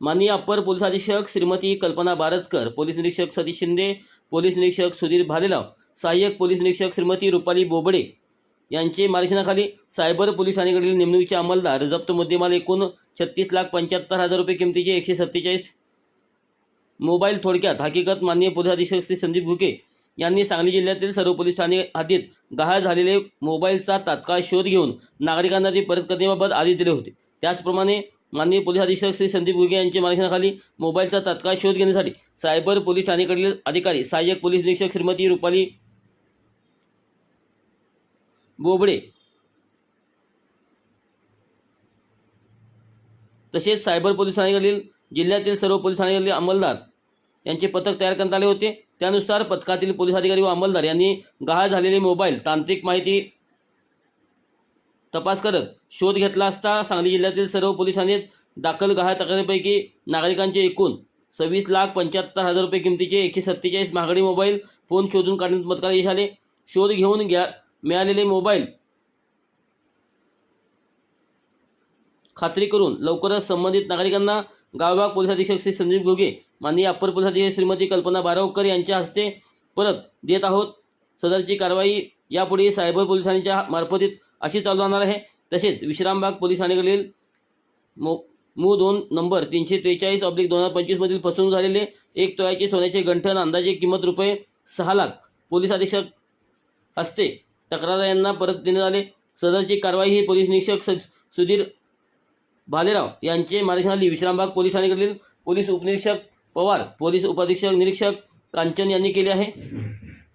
माननीय upper police अधीक्षक श्रीमती कल्पना बारजकर पोलीस निरीक्षक सतीश शिंदे पोलीस निरीक्षक सुधीर भालेराव सहाय्यक पोलीस निरीक्षक श्रीमती रुपाली बोबडे यांचे मार्गदर्शनाखाली सायबर पोलीस ठाणेकडील नेमणुकीचे अंमलदार जप्त मुद्देमाल एकूण छत्तीस लाख पंच्याहत्तर हजार रुपये किमतीचे एकशे सत्तेचाळीस मोबाईल थोडक्यात. हकीकत माननीय पोलीस अधीक्षक श्री संदीप भुके यांनी सांगली जिल्ह्यातील सर्व पोलीस ठाणे हद्दीत गहाळ झालेले मोबाईलचा तात्काळ शोध घेऊन नागरिकांना ते परत करण्याबाबत आदेश दिले होते. त्याचप्रमाणे माननीय पोलीस अधीक्षक श्री संदीप घुगे यांच्या मार्गदर्शनाखाली मोबाईलचा तात्काळ शोध घेण्यासाठी सायबर पोलीस ठाणेकडील अधिकारी सहाय्यक पोलीस निरीक्षक श्रीमती रुपाली बोबडे तसेच सायबर पोलीस ठाण्याकडील जिल्ह्यातील सर्व पोलीस ठाणेकडील अंमलदार यांचे पथक तयार करण्यात आले होते. त्यानुसार पथकातील पोलीस अधिकारी व अंमलदार यांनी गहाळ झालेले मोबाईल तांत्रिक माहिती तपास करत शोध घेतला असता सांगली जिल्ह्यातील सर्व पोलीस ठाण्यात दाखल गहाळ तक्रारीपैकी नागरिकांचे एकूण सव्वीस लाख पंच्याहत्तर हजार रुपये किमतीचे एकशे सत्तेचाळीस महागडी मोबाईल फोन शोधून काढण्यात पथकाला यश आले. शोध घेऊन घ्या मिळालेले मोबाईल खात्री करून लवकरच संबंधित नागरिकांना गावभाग पोलीस अधीक्षक श्री संदीप घोगे माननीय अप्पर पोलीस अधीक्षक श्रीमती कल्पना बारावकर यांच्या हस्ते परत देत आहोत. सदरची कारवाई यापुढे सायबर पोलिसांच्या मार्फतीत अशी चालू राहणार आहे. तसेच विश्रामबाग पोलीस ठाण्याकडील मो मू दोन नंबर तीनशे त्रेचाळीस ऑब्लिक दोन हजार पंचवीसमधील फसवणूक झालेले एक तोळ्याचे सोन्याचे गंठण अंदाजे किंमत रुपये सहा लाख पोलीस अधीक्षक हस्ते तक्रार यांना परत देण्यात आले. सदरची कारवाई ही पोलीस निरीक्षक सुधीर भालेराव यांचे मार्गदर्शनाखाली विश्रामबाग पोलीस ठाण्याकडील पोलीस उपनिरीक्षक पवार पोलीस उपअधीक्षक निरीक्षक कांचन यांनी केले आहे.